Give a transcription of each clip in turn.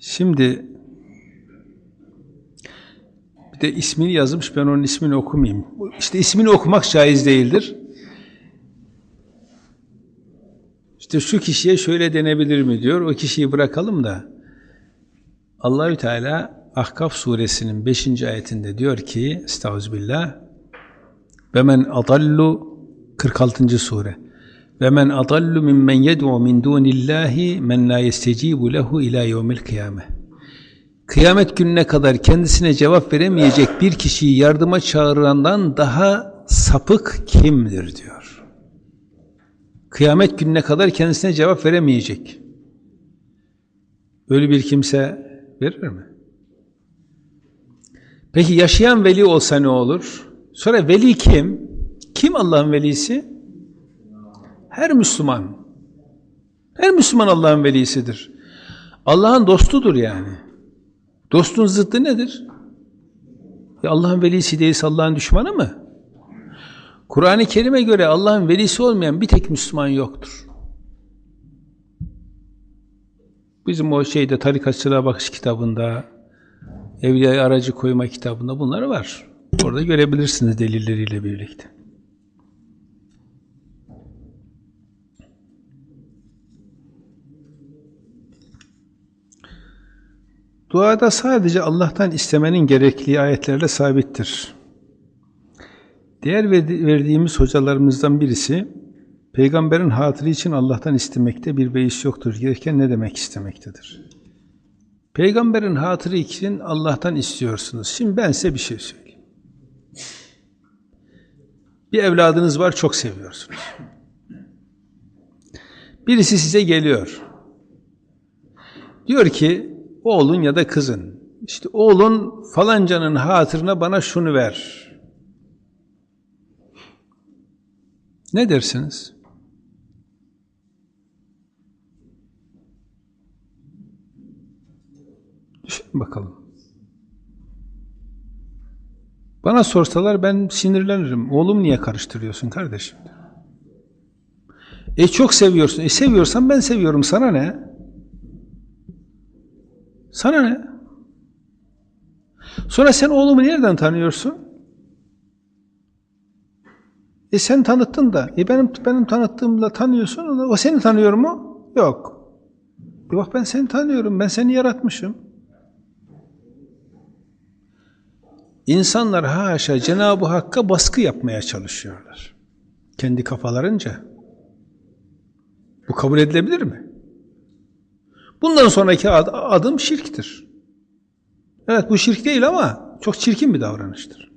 Şimdi bir de ismini yazmış, ben onun ismini okumayayım. İşte ismini okumak caiz değildir. İşte şu kişiye şöyle denebilir mi diyor, o kişiyi bırakalım da Allahü Teala Ahkaf suresinin 5. ayetinde diyor ki Estağfirullah ve men adallu 46. sure ve men adallu mimmen yed'u min dunillahi men la yestecibu lehu ila yevmil kıyame Kıyamet gününe kadar kendisine cevap veremeyecek bir kişiyi yardıma çağırandan daha sapık kimdir diyor. Kıyamet gününe kadar kendisine cevap veremeyecek. Öyle bir kimse verir mi? Peki yaşayan veli olsa ne olur? Sonra veli kim? Kim Allah'ın velisi? Her Müslüman. Her Müslüman Allah'ın velisidir. Allah'ın dostudur yani. Dostun zıttı nedir? Ya Allah'ın velisi değilse Allah'ın düşmanı mı? Kur'an-ı Kerim'e göre Allah'ın velisi olmayan bir tek Müslüman yoktur. Bizim o şeyde tarikatçılığa bakış kitabında, Evliya aracı koyma kitabında bunlar var. Orada görebilirsiniz delilleriyle birlikte. Duada sadece Allah'tan istemenin gerekliği ayetlerle sabittir. Değer verdiğimiz hocalarımızdan birisi, peygamberin hatırı için Allah'tan istemekte bir beis yoktur. Gereken ne demek istemektedir? Peygamberin hatırı için Allah'tan istiyorsunuz. Şimdi ben size bir şey söyleyeyim. Bir evladınız var, çok seviyorsunuz. Birisi size geliyor. Diyor ki, oğlun ya da kızın, işte oğlun falancanın hatırına bana şunu ver. Ne dersiniz? Düşünün bakalım. Bana sorsalar ben sinirlenirim. Oğlum niye karıştırıyorsun kardeşim? E çok seviyorsun. E seviyorsan ben seviyorum. Sana ne? Sana ne? Sonra sen oğlumu nereden tanıyorsun? E sen tanıttın da. E benim benim tanıttığımla tanıyorsun. O seni tanıyor mu? Yok. E bak ben seni tanıyorum. Ben seni yaratmışım. İnsanlar haşa Cenab-ı Hakk'a baskı yapmaya çalışıyorlar. Kendi kafalarınca. Bu kabul edilebilir mi? Bundan sonraki ad adım şirktir. Evet bu şirk değil ama çok çirkin bir davranıştır.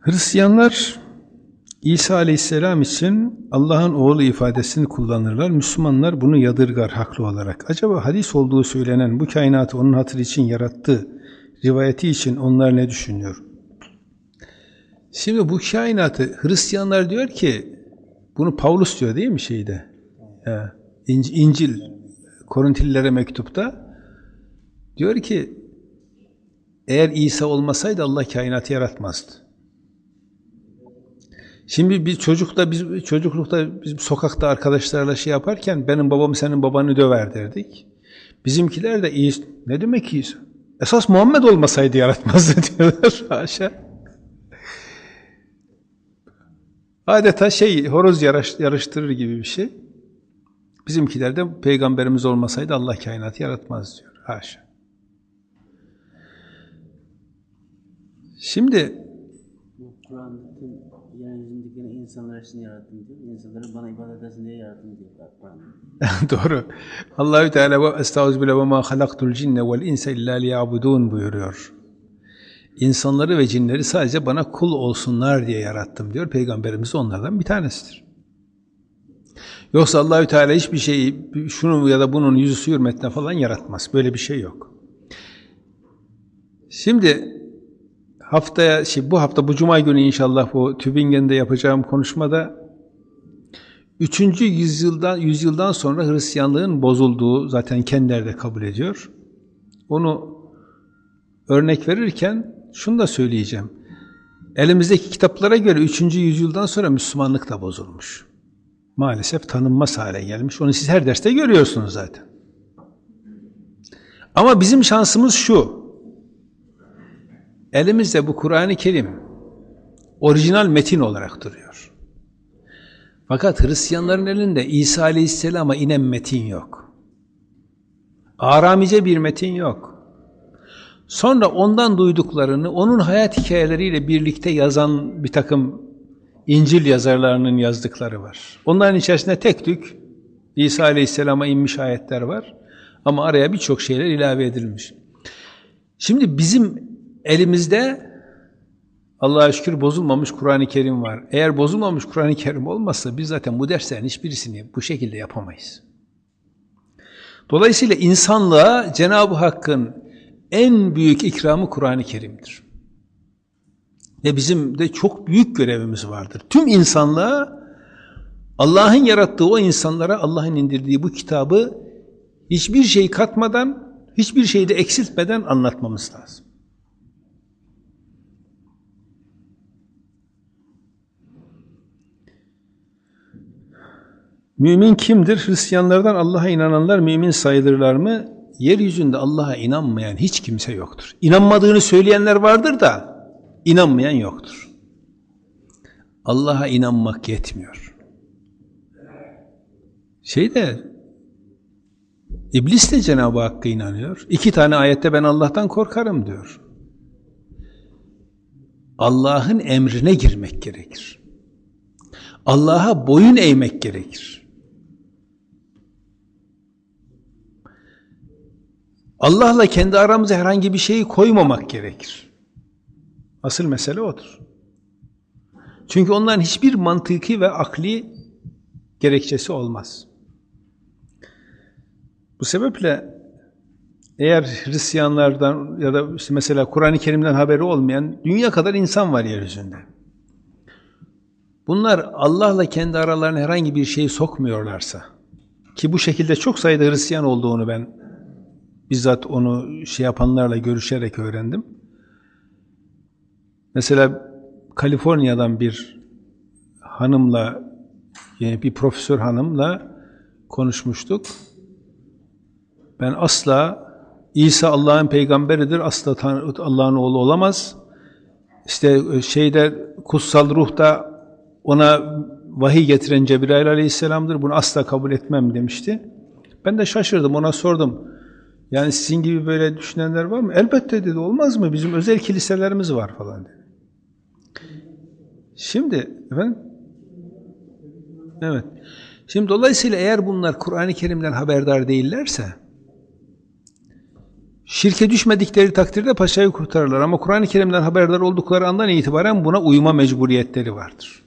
Hristiyanlar İsa aleyhisselam için Allah'ın oğlu ifadesini kullanırlar. Müslümanlar bunu yadırgar haklı olarak. Acaba hadis olduğu söylenen bu kainatı onun hatırı için yarattı, rivayeti için onlar ne düşünüyor? Şimdi bu kainatı Hristiyanlar diyor ki, bunu Paulus diyor değil mi şeyde? İncil, Korintililere mektupta diyor ki, eğer İsa olmasaydı Allah kainatı yaratmazdı. Şimdi biz çocukta biz çocuklukta biz sokakta arkadaşlarla şey yaparken benim babam senin babanı döver derdik. Bizimkiler de iyi ne demek iyi? Esas Muhammed olmasaydı yaratmazdı diyorlar. Haşa. Adeta şey horoz yarış, yarıştırır gibi bir şey. Bizimkiler de peygamberimiz olmasaydı Allah kainatı yaratmaz diyor. Haşa. Şimdi Kur'an'da yeryüzündeki insanlar için yarattım diyor. İnsanları bana ibadet etsin diye yarattım diyor. Doğru. Allahü Teala ve estağfirullah ve ma halaktul cinne vel insa illa liyabudun buyuruyor. İnsanları ve cinleri sadece bana kul olsunlar diye yarattım diyor. Peygamberimiz onlardan bir tanesidir. Yoksa Allahü Teala hiçbir şeyi şunu ya da bunun yüzü hürmetine falan yaratmaz. Böyle bir şey yok. Şimdi haftaya, şey, bu hafta bu cuma günü inşallah bu Tübingen'de yapacağım konuşmada 3. yüzyıldan yüzyıldan sonra Hristiyanlığın bozulduğu zaten kendileri de kabul ediyor. Onu örnek verirken şunu da söyleyeceğim. Elimizdeki kitaplara göre 3. yüzyıldan sonra Müslümanlık da bozulmuş. Maalesef tanınmaz hale gelmiş. Onu siz her derste görüyorsunuz zaten. Ama bizim şansımız şu. Elimizde bu Kur'an-ı Kerim orijinal metin olarak duruyor. Fakat Hristiyanların elinde İsa Aleyhisselam'a inen metin yok. Aramice bir metin yok. Sonra ondan duyduklarını onun hayat hikayeleriyle birlikte yazan bir takım İncil yazarlarının yazdıkları var. Onların içerisinde tek tük İsa Aleyhisselam'a inmiş ayetler var. Ama araya birçok şeyler ilave edilmiş. Şimdi bizim elimizde Allah'a şükür bozulmamış Kur'an-ı Kerim var. Eğer bozulmamış Kur'an-ı Kerim olmazsa biz zaten bu derslerin hiçbirisini bu şekilde yapamayız. Dolayısıyla insanlığa Cenab-ı Hakk'ın en büyük ikramı Kur'an-ı Kerim'dir. Ve bizim de çok büyük görevimiz vardır. Tüm insanlığa Allah'ın yarattığı o insanlara Allah'ın indirdiği bu kitabı hiçbir şey katmadan, hiçbir şeyi de eksiltmeden anlatmamız lazım. Mümin kimdir? Hristiyanlardan Allah'a inananlar mümin sayılırlar mı? Yeryüzünde Allah'a inanmayan hiç kimse yoktur. İnanmadığını söyleyenler vardır da inanmayan yoktur. Allah'a inanmak yetmiyor. Şeyde İblis de Cenab-ı Hakk'a inanıyor. İki tane ayette ben Allah'tan korkarım diyor. Allah'ın emrine girmek gerekir. Allah'a boyun eğmek gerekir. Allah'la kendi aramıza herhangi bir şeyi koymamak gerekir. Asıl mesele odur. Çünkü onların hiçbir mantıki ve akli gerekçesi olmaz. Bu sebeple eğer Hristiyanlardan ya da mesela Kur'an-ı Kerim'den haberi olmayan dünya kadar insan var yeryüzünde. Bunlar Allah'la kendi aralarına herhangi bir şey sokmuyorlarsa ki bu şekilde çok sayıda Hristiyan olduğunu ben bizzat onu şey yapanlarla görüşerek öğrendim. Mesela Kaliforniya'dan bir hanımla yani bir profesör hanımla konuşmuştuk. Ben asla İsa Allah'ın peygamberidir, asla Allah'ın oğlu olamaz. İşte şeyde kutsal ruhta ona vahiy getiren Cebrail aleyhisselamdır. Bunu asla kabul etmem demişti. Ben de şaşırdım. Ona sordum. Yani sizin gibi böyle düşünenler var mı? Elbette dedi. Olmaz mı? Bizim özel kiliselerimiz var falan dedi. Şimdi efendim Evet. Şimdi dolayısıyla eğer bunlar Kur'an-ı Kerim'den haberdar değillerse şirke düşmedikleri takdirde paşayı kurtarırlar ama Kur'an-ı Kerim'den haberdar oldukları andan itibaren buna uyma mecburiyetleri vardır.